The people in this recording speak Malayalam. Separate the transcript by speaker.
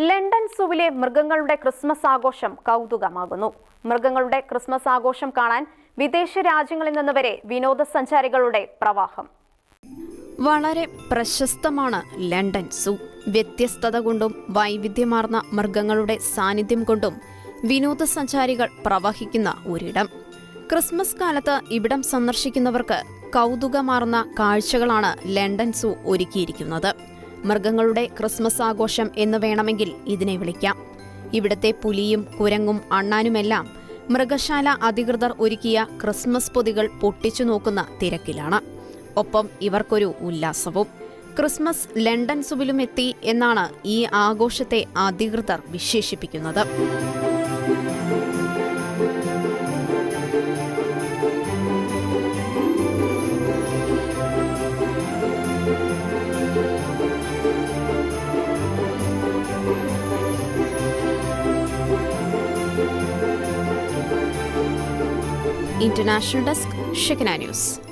Speaker 1: ലണ്ടൻ സൂവിലെ മൃഗങ്ങളുടെ ക്രിസ്മസ് ആഘോഷം കൗതുകമാകുന്നു. മൃഗങ്ങളുടെ ക്രിസ്മസ് ആഘോഷം കാണാൻ വിദേശ രാജ്യങ്ങളിൽ നിന്ന് വരെ വിനോദസഞ്ചാരികളുടെ പ്രവാഹം.
Speaker 2: വളരെ പ്രശസ്തമാണ് ലണ്ടൻ സൂ. വ്യത്യസ്തത കൊണ്ടും വൈവിധ്യമാർന്ന മൃഗങ്ങളുടെ സാന്നിധ്യം കൊണ്ടും വിനോദസഞ്ചാരികൾ പ്രവഹിക്കുന്ന ഒരിടം. ക്രിസ്മസ് കാലത്ത് ഇവിടം സന്ദർശിക്കുന്നവർക്ക് കൗതുകമാർന്ന കാഴ്ചകളാണ് ലണ്ടൻ സൂ ഒരുക്കിയിരിക്കുന്നത്. മൃഗങ്ങളുടെ ക്രിസ്മസ് ആഘോഷം എന്ന് വേണമെങ്കിൽ ഇതിനെ വിളിക്കാം. ഇവിടത്തെ പുലിയും കുരങ്ങും അണ്ണാനുമെല്ലാം മൃഗശാല അധികൃതർ ഒരുക്കിയ ക്രിസ്മസ് പൊതികൾ പൊട്ടിച്ചു നോക്കുന്ന തിരക്കിലാണ്. ഒപ്പം ഇവർക്കൊരു ഉല്ലാസവും. ക്രിസ്മസ് ലണ്ടൻ സുവിലും എത്തി എന്നാണ് ഈ ആഘോഷത്തെ അധികൃതർ വിശേഷിപ്പിക്കുന്നത്. International desk ഷെക്കന news